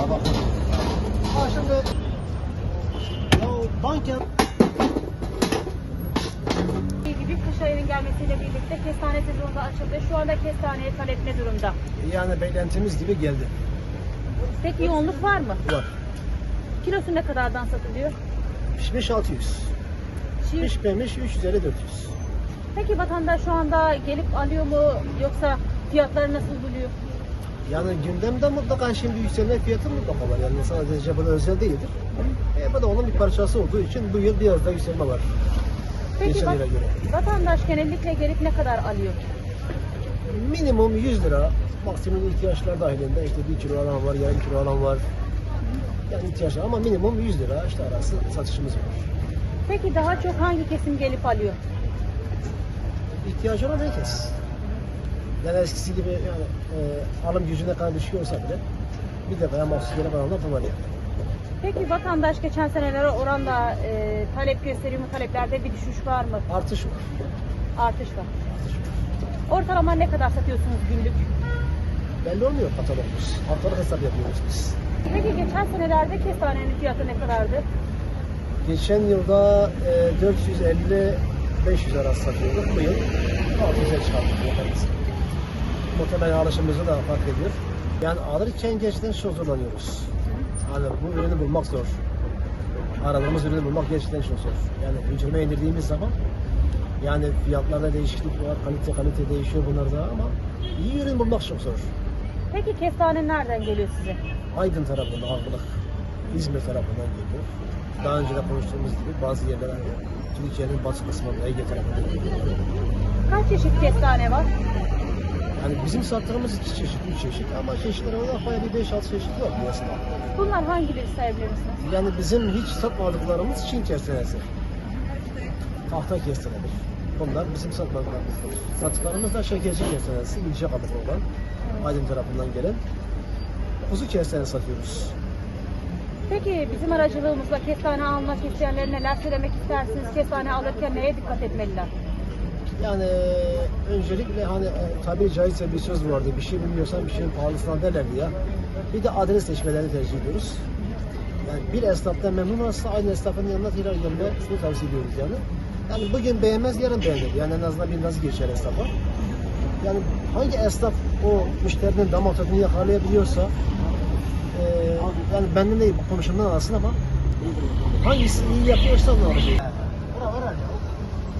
Ha şimdi ya banken gibi kış ayının gelmesiyle birlikte kestane sezonu da açıldı. Şu anda kestaneye talep ne durumda? yani beklentimiz gibi geldi. Peki yoğunluk var mı? Var. Kilosu ne kadardan satılıyor? Pişmiş 600. Şimdi, Pişmemiş 350 400. peki vatandaş şu anda gelip alıyor mu yoksa fiyatları nasıl buluyor? Yani gündemde mutlaka şimdi yükselme fiyatı mutlaka var. Yani sadece buna özel değildir. E, bu da onun bir parçası olduğu için bu yıl biraz daha yükselme var. Peki Geçen yıla göre. vatandaş genellikle gelip ne kadar alıyor? Minimum 100 lira. Maksimum ihtiyaçlar dahilinde işte 1 kilo alan var, yarım kilo alan var. Yani ihtiyaçlar ama minimum 100 lira işte arası satışımız var. Peki daha çok hangi kesim gelip alıyor? İhtiyacı olan herkes. Yani eskisi gibi yani e, alım gücü ne kadar düşüyor olsa bile bir defaya mahsus gelip alanlar da var yani. Peki vatandaş geçen senelere oranla e, talep gösteriyor mu? Taleplerde bir düşüş var mı? Artış var. Artış var. Ortalama ne kadar satıyorsunuz günlük? Belli olmuyor katalogumuz. Haftalık hesap yapıyoruz biz. Peki geçen senelerde kestanenin fiyatı ne kadardı? Geçen yılda e, 450-500 arası satıyorduk. Bu yıl 600'e çıkarttık. Muhtemelen alışımızı da fark ediyor. Yani alırken gerçekten çok zorlanıyoruz. Hani bu ürünü bulmak zor. Aradığımız ürünü bulmak gerçekten çok zor. Yani incelime indirdiğimiz zaman yani fiyatlarda değişiklik var, kalite kalite değişiyor bunlarda ama iyi ürün bulmak çok zor. Peki kestane nereden geliyor size? Aydın tarafında Avrupa, İzmir tarafından geliyor. Daha önce de konuştuğumuz gibi bazı yerler hani Türkiye'nin batı kısmında Ege tarafından geliyor. Kaç çeşit kestane var? Yani bizim sattığımız iki çeşit, üç çeşit ama çeşitler olarak bayağı bir 5-6 çeşit var piyasada. Bunlar hangileri sayabilir misiniz? Yani bizim hiç satmadıklarımız Çin kestanesi. Tahta kestanedir. Bunlar bizim satmadıklarımızdır. Sattıklarımız da şekerci kestanesi, ince kalıplı olan, Aydın tarafından gelen. Kuzu kestane satıyoruz. Peki bizim aracılığımızla kestane almak isteyenlere neler söylemek istersiniz? Kestane alırken neye dikkat etmeliler? Yani öncelikle hani e, tabiri caizse bir söz vardı. Bir şey bilmiyorsan bir şeyin pahalısından derlerdi ya. Bir de adres seçmelerini tercih ediyoruz. Yani bir esnaftan memnun olsa aynı esnafın yanına tekrar gelmesini tavsiye ediyoruz yani. Yani bugün beğenmez yarın beğenir. Yani en azından bir nazı geçer esnafa. Yani hangi esnaf o müşterinin damak tadını yakalayabiliyorsa e, yani benden bu konuşumdan alsın ama hangisi iyi yapıyorsa onu alacak.